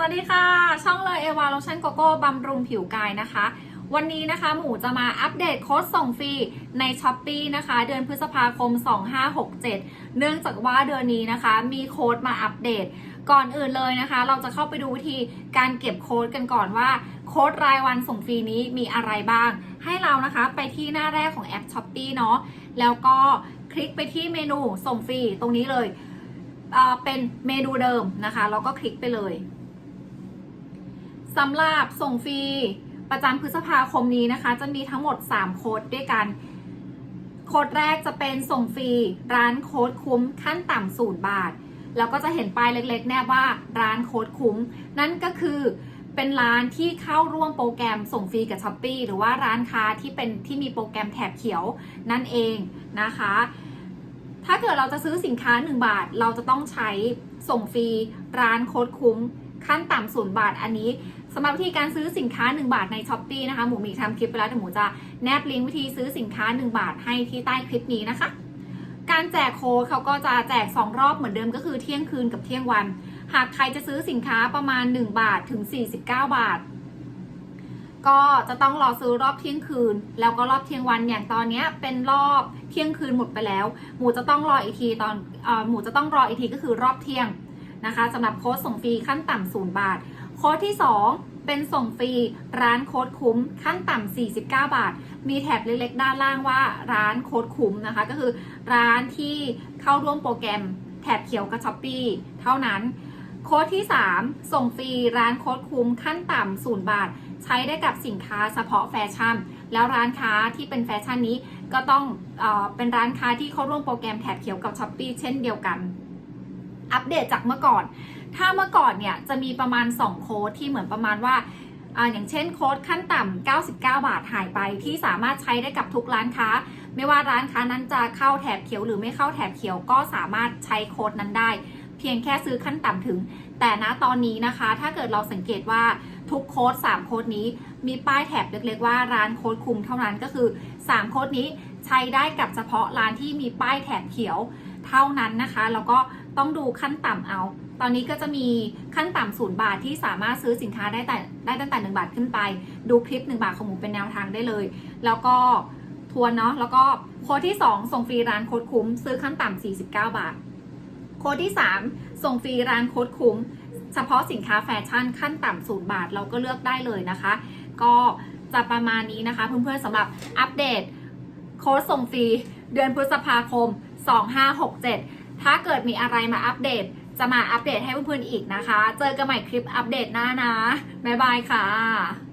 สวัสดีค่ะ ช่องเลยเอวาโลชั่นโกโก้บำรุงผิวกายนะคะ วันนี้นะคะหมูจะมาอัปเดตโค้ดส่งฟรีใน s h อ p e e นะคะ เดือนพฤษภาคม 2567 เนื่องจากว่าเดือนนี้นะคะ มีโค้ดมาอัปเดต ก่อนอื่นเลยนะคะ เราจะเข้าไปดูวิธีการเก็บโค้ดกันก่อนว่าโค้ดรายวันส่งฟรีนี้มีอะไรบ้าง ให้เรานะคะไปที่หน้าแรกของแอป s h อ p e e เนาะแล้วก็คลิกไปที่เมนูส่งฟรีตรงนี้เลยเอ่อเป็นเมนูเดิมนะคะแล้วก็คลิกไปเลย สำหรับส่งฟรีประจำพฤษภาคมนี้นะคะ จะมีทั้งหมด 3 โค้ดด้วยกัน โค้ดแรกจะเป็นส่งฟรีร้านโค้ดคุ้มขั้นต่ำศูนย์บาท แล้วก็จะเห็นป้ายเล็กๆ แนบว่าร้านโค้ดคุ้ม นั่นก็คือเป็นร้านที่เข้าร่วมโปรแกรมส่งฟรีกับช้อปปีหรือว่าร้านค้าที่เป็นที่มีโปรแกรมแถบเขียวนั่นเองนะคะ ถ้าเกิดเราจะซื้อสินค้า 1 บาท เราจะต้องใช้ส่งฟรีร้านโค้ดคุ้มขั้นต่ำศูนย์บาทอันนี้ สำหรับวิธีการซื้อสินค้า 1 บาทในช้อปปีนะคะ หมูมีทำคลิปไปแล้วแต่หมูจะแนบลิงก์วิธีซื้อสินค้า 1 บาทให้ที่ใต้คลิปนี้นะคะ การแจกโค้ดเขาก็จะแจก 2 รอบเหมือนเดิมก็คือเที่ยงคืนกับเที่ยงวัน หากใครจะซื้อสินค้าประมาณ 1 บาทถึง 49 บาท ก็จะต้องรอซื้อรอบเที่ยงคืน แล้วก็รอบเที่ยงวันอย่างตอนนี้เป็นรอบเที่ยงคืนหมดไปแล้ว หมูจะต้องรออีกทีตอนอหมูจะต้องรออีกทีก็คือรอบเที่ยงนะคะสำหรับโค้ดส่งฟรีขั้นต่ำศูนย์บาท โค้ดที่ 2 เป็นส่งฟรี ร้านโค้ดคุ้ม ขั้นต่ำ49 บาท มีแถบเล็กๆ ด้านล่างว่าร้านโค้ดคุ้มนะคะ ก็คือร้านที่เข้าร่วมโปรแกรมแถบเขียวกับช้อปปีเท่านั้น โค้ดที่ 3 ส่งฟรี ร้านโค้ดคุ้ม ขั้นต่ำศูนย์บาท ใช้ได้กับสินค้าเฉพาะแฟชั่น แล้วร้านค้าที่เป็นแฟชั่นนี้ก็ต้องเออเป็นร้านค้าที่เข้าร่วมโปรแกรมแถบเขียวกับช้อปปีเช่นเดียวกัน อัปเดตจากเมื่อก่อน ถ้าเมื่อก่อนเนี่ยจะมีประมาณ 2 โค้ดที่เหมือนประมาณว่าอย่างเช่นโค้ดขั้นต่ำ 99 บาทหายไปที่สามารถใช้ได้กับทุกร้านค้า ไม่ว่าร้านค้านั้นจะเข้าแถบเขียวหรือไม่เข้าแถบเขียวก็สามารถใช้โค้ดนั้นได้ เพียงแค่ซื้อขั้นต่ำถึง แต่ณตอนนี้นะคะ ถ้าเกิดเราสังเกตว่าทุกโค้ด3โค้ดนี้มีป้ายแถบเล็กๆว่าร้านโค้ดคุมเท่านั้นก็คือ 3 โค้ดนี้ใช้ได้กับเฉพาะร้านที่มีป้ายแถบเขียวเท่านั้นนะคะแล้วก็ต้องดูขั้นต่ำเอา ตอนนี้ก็จะมีขั้นต่ำศูนย์บาทที่สามารถซื้อสินค้าได้แต่ได้ตั้งแต่1บาทขึ้นไป ดูคลิป 1 บาทของหมูเป็นแนวทางได้เลย แล้วก็ทวนเนาะแล้วก็โค้ดที่ 2 ส่งฟรีร้านโค้ดคุ้ม ซื้อขั้นต่ำ49 บาท โค้ดที่ 3 ส่งฟรีร้านโค้ดคุ้ม เฉพาะสินค้าแฟชั่นขั้นต่ำศูนย์บาทเราก็เลือกได้เลยนะคะ ก็จะประมาณนี้นะคะ เพื่อนๆสำหรับอัปเดตโค้ดส่งฟรีเดือนพฤษภาคม 2567 ถ้าเกิดมีอะไรมาอัปเดต จะมาอัปเดตให้เพื่อนๆอีกนะคะ เจอกันใหม่คลิปอัปเดตหน้านะ บ๊ายบายค่ะ